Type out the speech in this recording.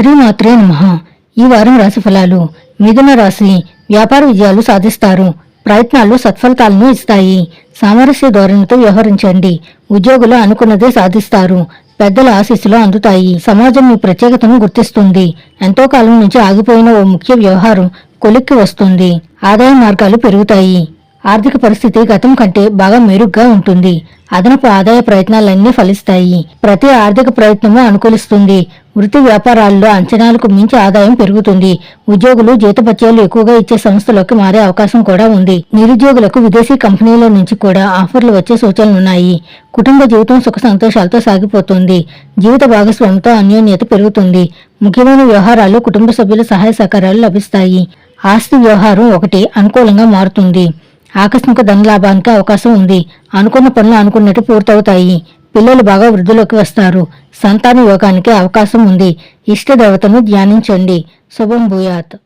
శ్రీమాత్రే నమ. ఈ వారం రాశి ఫలాలు మిథున రాశి వ్యాపార విజయాలు సాధిస్తారు. ప్రయత్నాలు సత్ఫలితాలను ఇస్తాయి. సామరస్య ధోరణితో వ్యవహరించండి. ఉద్యోగులు అనుకున్నదే సాధిస్తారు. పెద్దల ఆశీస్సులు అందుతాయి. సమాజం మీ ప్రత్యేకతను గుర్తిస్తుంది. ఎంతో కాలం నుంచి ఆగిపోయిన ఓ ముఖ్య వ్యవహారం కొలిక్కి వస్తుంది. ఆదాయ మార్గాలు పెరుగుతాయి. ఆర్థిక పరిస్థితి గతం కంటే బాగా మెరుగ్గా ఉంటుంది. అదనపు ఆదాయ ప్రయత్నాలన్నీ ఫలిస్తాయి. ప్రతి ఆర్థిక ప్రయత్నము అనుకూలిస్తుంది. వృత్తి వ్యాపారాల్లో అంచనాలకు మించి ఆదాయం పెరుగుతుంది. ఉద్యోగులు జీతపత్యాలు ఎక్కువగా ఇచ్చే సంస్థలోకి మారే అవకాశం కూడా ఉంది. నిరుద్యోగులకు విదేశీ కంపెనీల నుంచి కూడా ఆఫర్లు వచ్చే సూచనలున్నాయి కుటుంబ జీవితం సుఖ సంతోషాలతో సాగిపోతుంది. జీవిత భాగస్వామితో అన్యోన్యత పెరుగుతుంది. ముఖ్యమైన వ్యవహారాల్లో కుటుంబ సభ్యుల సహాయ సహకారాలు లభిస్తాయి. ఆస్తి వ్యవహారం ఒకటి అనుకూలంగా మారుతుంది. ఆకస్మిక ధనలాభానికి అవకాశం ఉంది. అనుకున్న పనులు అనుకున్నట్టు పూర్తవుతాయి. పిల్లలు బాగా వృద్ధిలోకి వస్తారు. సంతాన యోగానికి అవకాశం ఉంది. ఇష్ట దేవతను ధ్యానించండి. శుభం భూయాత్.